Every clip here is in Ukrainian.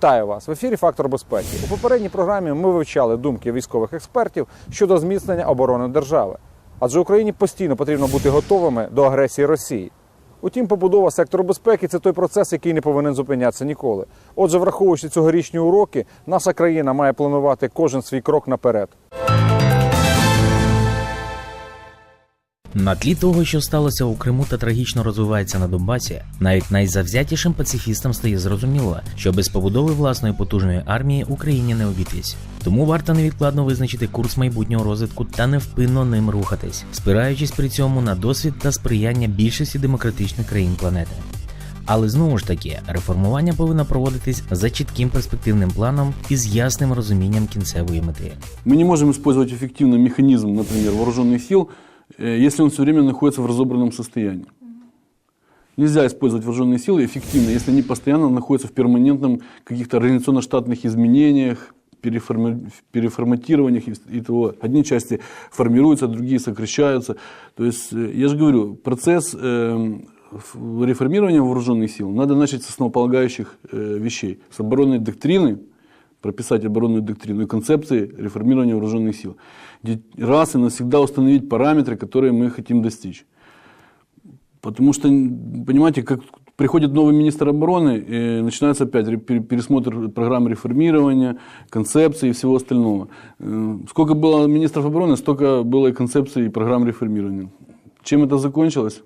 Вітаю вас в ефірі Фактор безпеки. У попередній програмі ми вивчали думки військових експертів щодо зміцнення оборони держави. Адже Україні постійно потрібно бути готовими до агресії Росії. Утім, побудова сектору безпеки це той процес, який не повинен зупинятися ніколи. Отже, враховуючи цьогорічні уроки, наша країна має планувати кожен свій крок наперед. На тлі того, що сталося у Криму та трагічно розвивається на Донбасі, навіть найзавзятішим пацифістам стає зрозуміло, що без побудови власної потужної армії Україні не обійтись. Тому варто невідкладно визначити курс майбутнього розвитку та невпинно ним рухатись, спираючись при цьому на досвід та сприяння більшості демократичних країн планети. Але знову ж таки, реформування повинно проводитись за чітким перспективним планом і з ясним розумінням кінцевої мети. Мы не можем использовать эффективно механизм, например, вооруженных сил, э, если он все время находится в разобранном состоянии. Нельзя использовать вооруженные силы эффективно, если они постоянно находятся в перманентном каких-то организационно-штатных изменениях, переформи- переформатированиях и, и того. Одни части формируются, другие сокращаются. То есть, э, я же говорю, процесс э, ф- реформирования вооруженных сил надо начать с основополагающих э, вещей. С оборонной доктрины, прописать оборонную доктрину и концепции реформирования вооруженных сил. Раз и навсегда установить параметры, которые мы хотим достичь. Потому что, понимаете, как приходит новый министр обороны, и начинается опять ре- пере- пересмотр программ реформирования, концепций и всего остального. Э, Сколько было министров обороны, столько было и концепций, и программ реформирования. Чем это закончилось?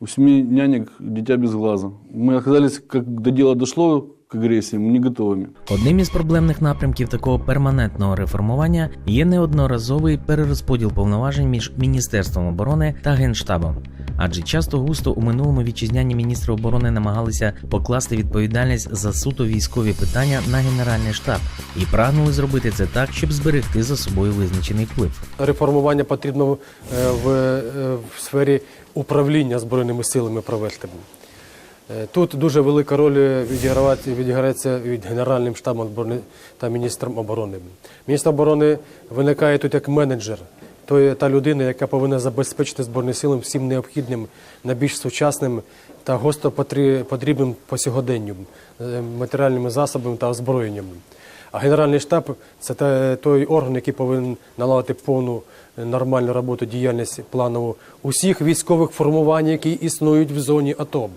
У семи нянек дитя без глаза. Мы оказались, как до дела дошло к агрессии, мы не готовыми. Одним із проблемних напрямків такого перманентного реформування є неодноразовий перерозподіл повноважень між Міністерством оборони та Генштабом. Адже часто густо у минулому вітчизняні міністри оборони намагалися покласти відповідальність за суто військові питання на Генеральний штаб і прагнули зробити це так, щоб зберегти за собою визначений вплив. реформування потрібно е, в, е, в сфері управління збройними силами провести. Е, Тут дуже велика роль відіграється від Генеральним штабом оборони та міністром оборони. Міністр оборони виникає тут як менеджер, то є та людина, яка повинна забезпечити збройні сили всім необхідним, найбільш сучасним та гостро потрібним по сьогоденню е, матеріальними засобами та озброєнням. А Генеральний штаб це той орган, який повинен наладити повну е, нормальну роботу, діяльність планову усіх військових формувань, які існують в зоні АТО.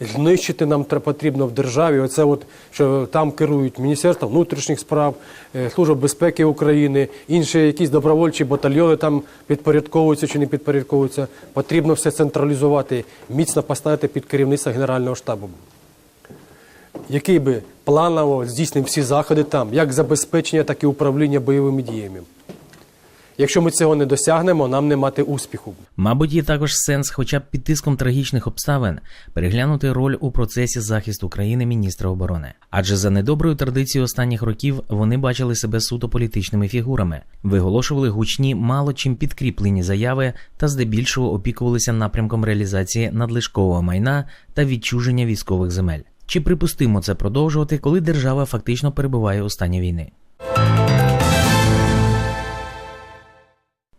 Знищити нам потрібно в державі. Оце от що там керують Міністерство внутрішніх справ, е, Служба безпеки України, інші якісь добровольчі батальйони там підпорядковуються чи не підпорядковуються. Потрібно все централізувати, міцно поставити під керівництво Генерального штабу який би планово здійснив всі заходи там, як забезпечення, так і управління бойовими діями. Якщо ми цього не досягнемо, нам не мати успіху. Мабуть, є також сенс, хоча б під тиском трагічних обставин, переглянути роль у процесі захисту країни міністра оборони. Адже за недоброю традицією останніх років вони бачили себе суто політичними фігурами, виголошували гучні, мало чим підкріплені заяви та здебільшого опікувалися напрямком реалізації надлишкового майна та відчуження військових земель. Чи припустимо це продовжувати, коли держава фактично перебуває у стані війни?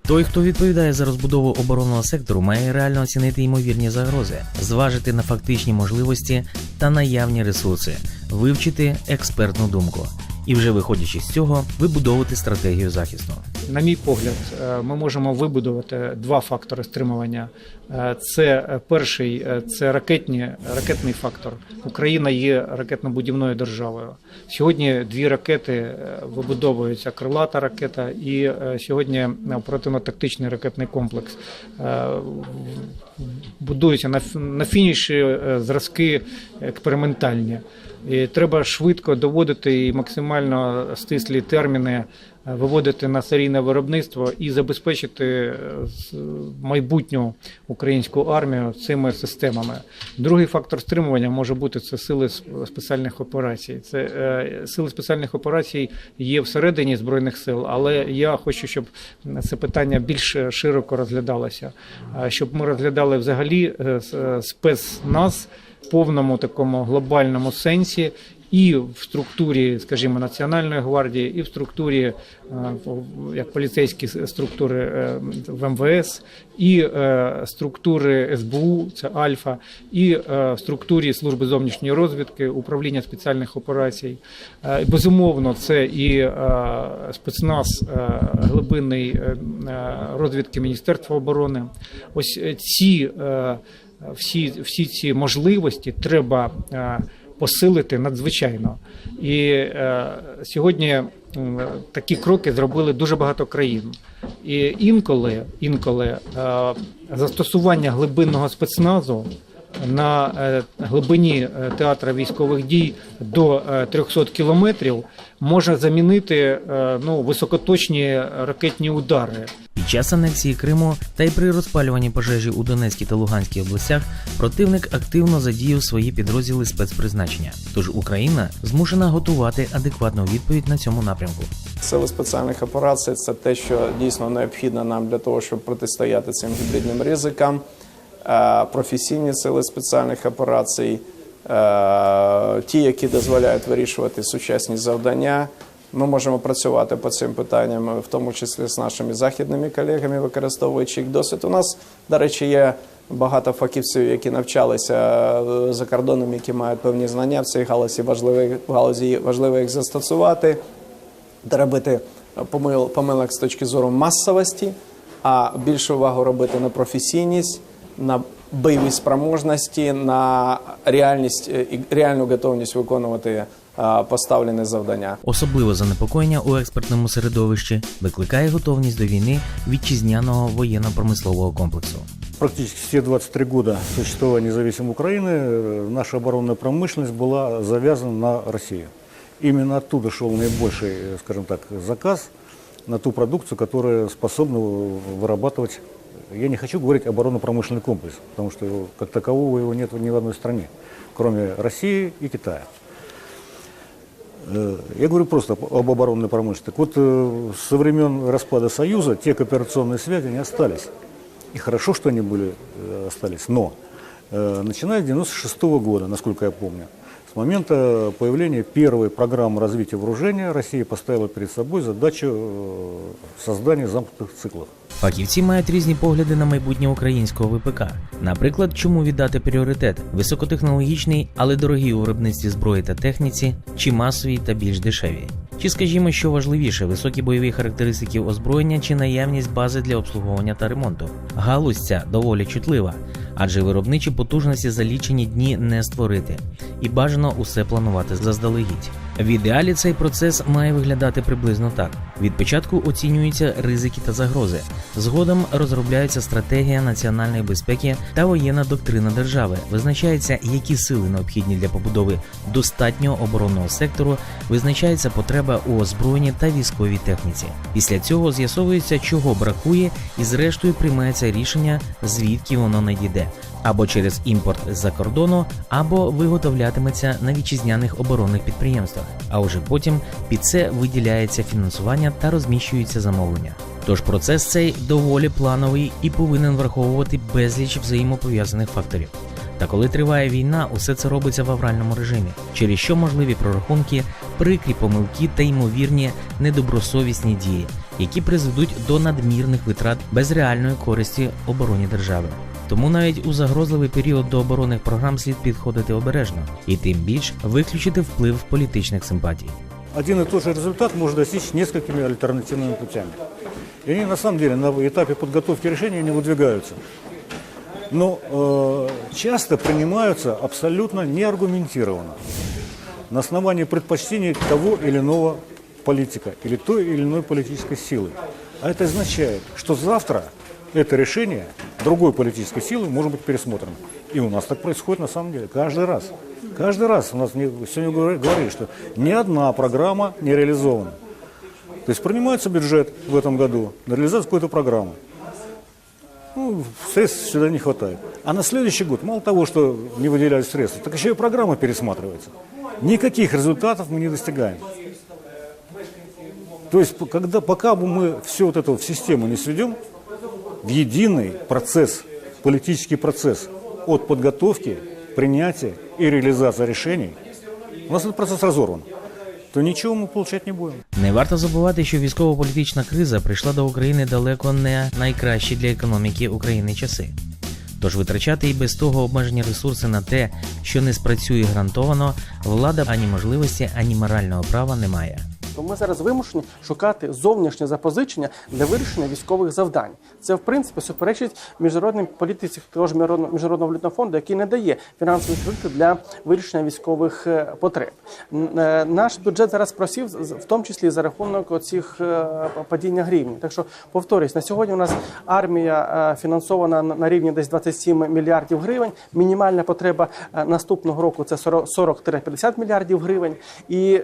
Той, хто відповідає за розбудову оборонного сектору, має реально оцінити ймовірні загрози, зважити на фактичні можливості та наявні ресурси, вивчити експертну думку і вже виходячи з цього, вибудовувати стратегію захисту. На мій погляд, е, ми можемо вибудувати два фактори стримування. Е, Це перший е, це ракетні, ракетний фактор. Україна є ракетно-будівною державою. Сьогодні дві ракети вибудовуються: крилата ракета і сьогодні оперативно-тактичний ракетний комплекс. Будуються на, фініші зразки експериментальні. І треба швидко доводити і максимально стислі терміни е, виводити на серійне виробництво і забезпечити е, майбутню українську армію цими системами. Другий фактор стримування може бути це сили спеціальних операцій. Це е, сили спеціальних операцій є всередині збройних сил, але я хочу, щоб це питання більш широко розглядалося, щоб ми розглядали взагалі е, спецназ повному такому глобальному сенсі і в структурі, скажімо, Національної гвардії, і в структурі е, як поліцейські структури е, в МВС, і е, структури СБУ, це Альфа, і в структурі служби зовнішньої розвідки, управління спеціальних операцій. Безумовно, це і спецназ глибинний е, розвідки Міністерства оборони. Ось ці всі, всі ці можливості треба е, посилити надзвичайно. І е, сьогодні такі кроки зробили дуже багато країн. І інколи, інколи е, застосування глибинного спецназу на е, глибині е, театра військових дій до е, 300 кілометрів може замінити е, ну, високоточні ракетні удари. Під час анексії Криму та й при розпалюванні пожежі у Донецькій та Луганській областях противник активно задіяв свої підрозділи спецпризначення. Тож Україна змушена готувати адекватну відповідь на цьому напрямку. Сили спеціальних операцій це те, що дійсно необхідно нам для того, щоб протистояти цим гібридним ризикам. Е, Професійні сили спеціальних операцій, е, ті, які дозволяють вирішувати сучасні завдання. Ми можемо працювати по цим питанням, в тому числі з нашими західними колегами, використовуючи їх досвід. У нас, до речі, є багато фахівців, які навчалися е, за кордоном, які мають певні знання в цій галузі. Важливо, в галузі важливо їх застосувати де робити помил, помилок з точки зору масовості, а більше увагу робити на професійність, на бойові спроможності, на реальність е, і реальну готовність виконувати е, поставлені завдання. Особливо занепокоєння у експертному середовищі викликає готовність до війни вітчизняного воєнно-промислового комплексу. Практически все 23 года существования независимой Украины э, наша оборонная промышленность была завязана на Россию. Именно оттуда шел наибольший, э, скажем так, заказ на ту продукцию, которая способна вырабатывать, я не хочу говорить оборонно-промышленный комплекс, потому что его, как такового его нет ни в одной стране, кроме России и Китая. Э, Я говорю просто об об оборонной промышленности. Так вот, э, со времен распада Союза те кооперационные связи не остались. И хорошо, что они были, э, остались. Но начиная с 96 года, насколько я помню, с момента появления первой программы развития вооружения Россия поставила перед собой задачу создания замкнутых циклов. Фахівці мають різні погляди на майбутнє українського ВПК. Наприклад, чому віддати пріоритет високотехнологічній, але дорогій у виробництві зброї та техніці, чи масовій та більш дешевій. Чи скажімо, що важливіше, високі бойові характеристики озброєння чи наявність бази для обслуговування та ремонту? Галузь ця доволі чутлива, адже виробничі потужності за лічені дні не створити, і бажано усе планувати заздалегідь. В ідеалі цей процес має виглядати приблизно так: від початку оцінюються ризики та загрози. Згодом розробляється стратегія національної безпеки та воєнна доктрина держави. Визначається, які сили необхідні для побудови достатнього оборонного сектору, визначається потреба у озброєнні та військовій техніці. Після цього з'ясовується, чого бракує, і зрештою приймається рішення, звідки воно надійде. Або через імпорт з-за кордону, або виготовлятиметься на вітчизняних оборонних підприємствах. А вже потім під це виділяється фінансування та розміщується замовлення. Тож процес цей доволі плановий і повинен враховувати безліч взаємопов'язаних факторів. Та коли триває війна, усе це робиться в авральному режимі, через що можливі прорахунки, прикрі помилки та ймовірні недобросовісні дії, які призведуть до надмірних витрат без реальної користі обороні держави. Тому навіть у загрозливий період до оборонних програм слід підходити обережно і тим більш виключити вплив політичних симпатій. Один и тот же результат можно достичь несколькими альтернативными путями. И они на самом деле на этапе подготовки решения не выдвигаются. Но э, часто принимаются абсолютно неаргументированно. На основании предпочтений того или иного политика или той или иной политической силы. А это означает, что завтра это решение другой политической силы может быть пересмотрено. И у нас так происходит на самом деле каждый раз. Каждый раз у нас сегодня говори- говорили, что ни одна программа не реализована. То есть принимается бюджет в этом году на реализацию какой-то программы. Ну, средств сюда не хватает. А на следующий год, мало того, что не выделяют средства, так еще и программа пересматривается. Никаких результатов мы не достигаем. То есть, когда, пока мы все вот это в систему не сведем, в единый процесс, политический процесс от подготовки, принятия и реализации решений, у нас этот процесс разорван, то ничего мы получать не будем. Не варто забувати, що військово-політична криза прийшла до України далеко не найкращі для економіки України часи. Тож витрачати і без того обмежені ресурси на те, що не спрацює гарантовано, влада ані можливості, ані морального права не має. То ми зараз вимушені шукати зовнішнє запозичення для вирішення військових завдань. Це в принципі суперечить міжнародній політиці того ж міжнародного валютного фонду, який не дає фінансових кредитів для вирішення військових е, потреб. Е, Наш бюджет зараз просів, в тому числі за рахунок оцих е, падіння гривні. Так що повторюсь, на сьогодні у нас армія фінансована на- рівні десь 27 мільярдів гривень. Мінімальна потреба наступного року це 40 40-50 мільярдів гривень. І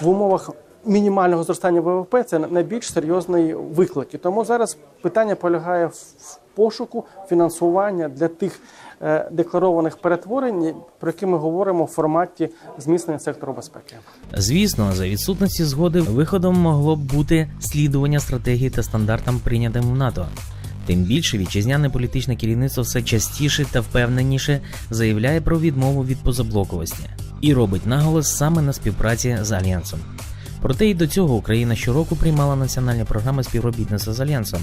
в умовах мінімального зростання ВВП це найбільш серйозний виклик. І тому зараз питання полягає в пошуку фінансування для тих е, декларованих перетворень, про які ми говоримо в форматі зміцнення сектору безпеки. Звісно, за відсутності згоди виходом могло б бути слідування стратегії та стандартам, прийнятим в НАТО. Тим більше вітчизняне політичне керівництво все частіше та впевненіше заявляє про відмову від позаблоковості і робить наголос саме на співпраці з альянсом. Проте і до цього Україна щороку приймала національні програми співробітництва з альянсом,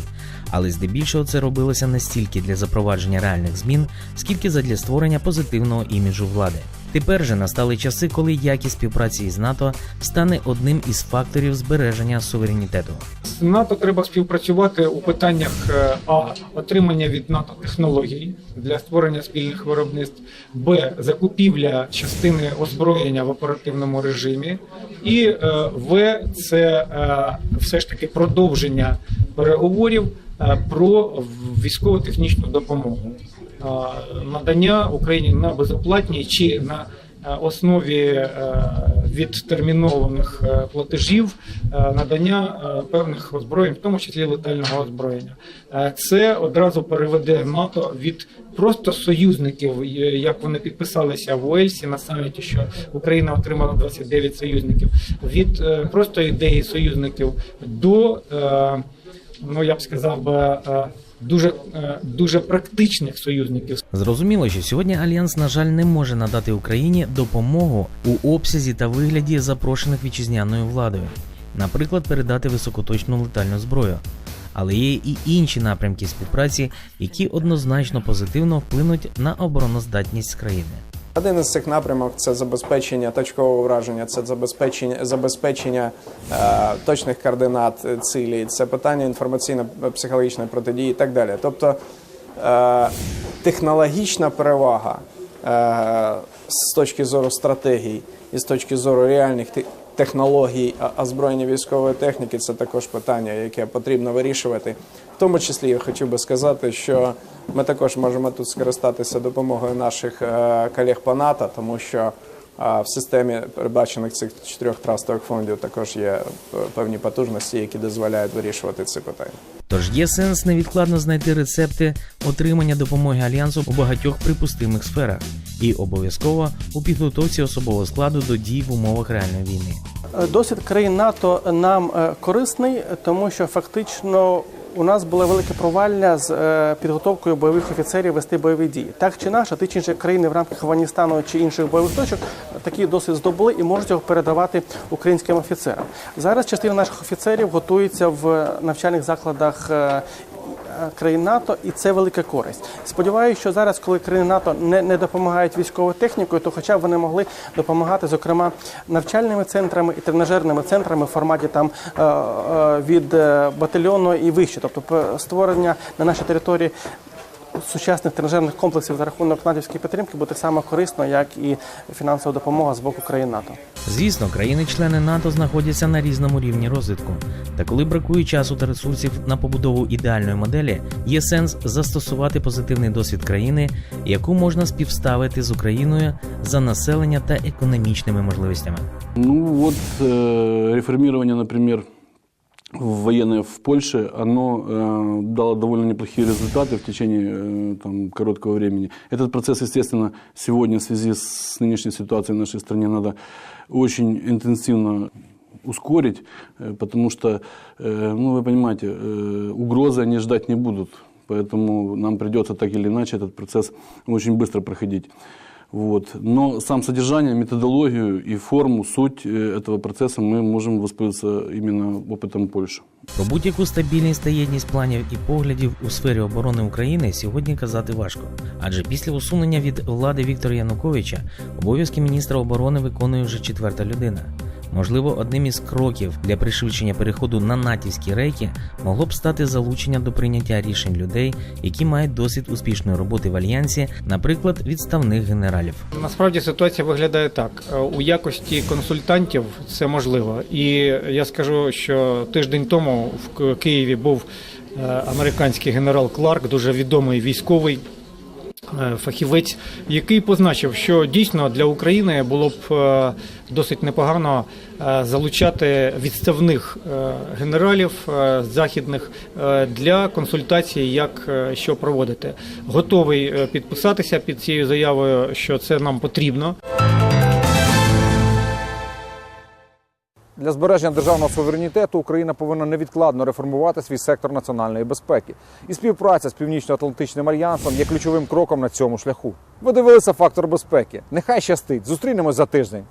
але здебільшого це робилося не стільки для запровадження реальних змін, скільки задля створення позитивного іміджу влади. Тепер же настали часи, коли якість співпраці із НАТО стане одним із факторів збереження суверенітету. З НАТО треба співпрацювати у питаннях е, а отримання від НАТО технологій для створення спільних виробництв, б закупівля частини озброєння в оперативному режимі, і е, в це е, все ж таки продовження переговорів про військово-технічну допомогу. Надання Україні на безоплатній чи на е, основі е, відтермінованих е, платежів надання певних озброєнь, в тому числі летального озброєння. Це одразу переведе НАТО від просто союзників, як вони підписалися в Уельсі на саміті, що Україна отримала 29 союзників, від просто ідеї союзників до ну я б сказав би. Дуже е, дуже практичних союзників Зрозуміло, що сьогодні альянс, на жаль, не може надати Україні допомогу у обсязі та вигляді запрошених вітчизняною владою, наприклад, передати високоточну летальну зброю. Але є і інші напрямки співпраці, які однозначно позитивно вплинуть на обороноздатність країни. Один із цих напрямок це забезпечення точкового враження, це забезпечення забезпечення е, точних координат цілі, це питання інформаційно-психологічної протидії і так далі. Тобто е, технологічна перевага е, з точки зору стратегій і з точки зору реальних технологій озброєння військової техніки це також питання, яке потрібно вирішувати. В тому числі я хотів би сказати, що ми також можемо тут скористатися допомогою наших е, колег по НАТО, тому що в системі передбачених цих чотирьох трастових фондів також є е, певні потужності, які дозволяють вирішувати ці питання. Тож є сенс невідкладно знайти рецепти отримання допомоги альянсу у багатьох припустимих сферах, і обов'язково у підготовці особового складу до дій в умовах реальної війни. Е, Досвід країн НАТО нам е, корисний, тому що фактично у нас була велика провалля з е, підготовкою бойових офіцерів вести бойові дії. Так чи наша, ті чи інші країни в рамках Афганістану чи інших бойових точок такий досвід здобули і можуть його передавати українським офіцерам. Зараз частина наших офіцерів готується в навчальних закладах. Е, країн НАТО, і це велика користь. Сподіваюся, що зараз, коли країни НАТО не, не допомагають військовою технікою, то хоча б вони могли допомагати, зокрема, навчальними центрами і тренажерними центрами в форматі там е, е, від батальйону і вище, тобто створення на нашій території. Сучасних тренажерних комплексів за рахунок натівської підтримки буде саме корисно, як і фінансова допомога з боку країн НАТО. Звісно, країни-члени НАТО знаходяться на різному рівні розвитку. Та коли бракує часу та ресурсів на побудову ідеальної моделі, є сенс застосувати позитивний досвід країни, яку можна співставити з Україною за населення та економічними можливостями. Ну вот э, реформирование, например, военное в Польше, оно э, дало довольно неплохие результаты в течение э, там, короткого времени. Этот процесс, естественно, сегодня в связи с нынешней ситуацией в нашей стране надо очень интенсивно ускорить, э, потому что, э, ну, вы понимаете, э, угрозы они ждать не будут. Поэтому нам придется так или иначе этот процесс очень быстро проходить. Вот. Но сам содержание, методологию и форму, суть э, этого процесса мы можем воспользоваться именно опытом Польши. Про будь-яку стабільність та єдність планів і поглядів у сфері оборони України сьогодні казати важко. Адже після усунення від влади Віктора Януковича обов'язки міністра оборони виконує вже четверта людина. Можливо, одним із кроків для пришвидшення переходу на натівські рейки могло б стати залучення до прийняття рішень людей, які мають досвід успішної роботи в альянсі, наприклад, відставних генералів. Насправді ситуація виглядає так: Е, у якості консультантів це можливо. І я скажу, що тиждень тому в Києві був е, американський генерал Кларк, дуже відомий військовий. Е, Фахівець, який позначив, що дійсно для України було б е, досить непогано е, залучати відставних генералів західних для консультації, як що проводити. Готовий підписатися під цією заявою, що це нам потрібно. Для збереження державного суверенітету Україна повинна невідкладно реформувати свій сектор національної безпеки. І співпраця з Північно-Атлантичним альянсом є ключовим кроком на цьому шляху. Ви дивилися фактор безпеки. Нехай щастить. Зустрінемось за тиждень.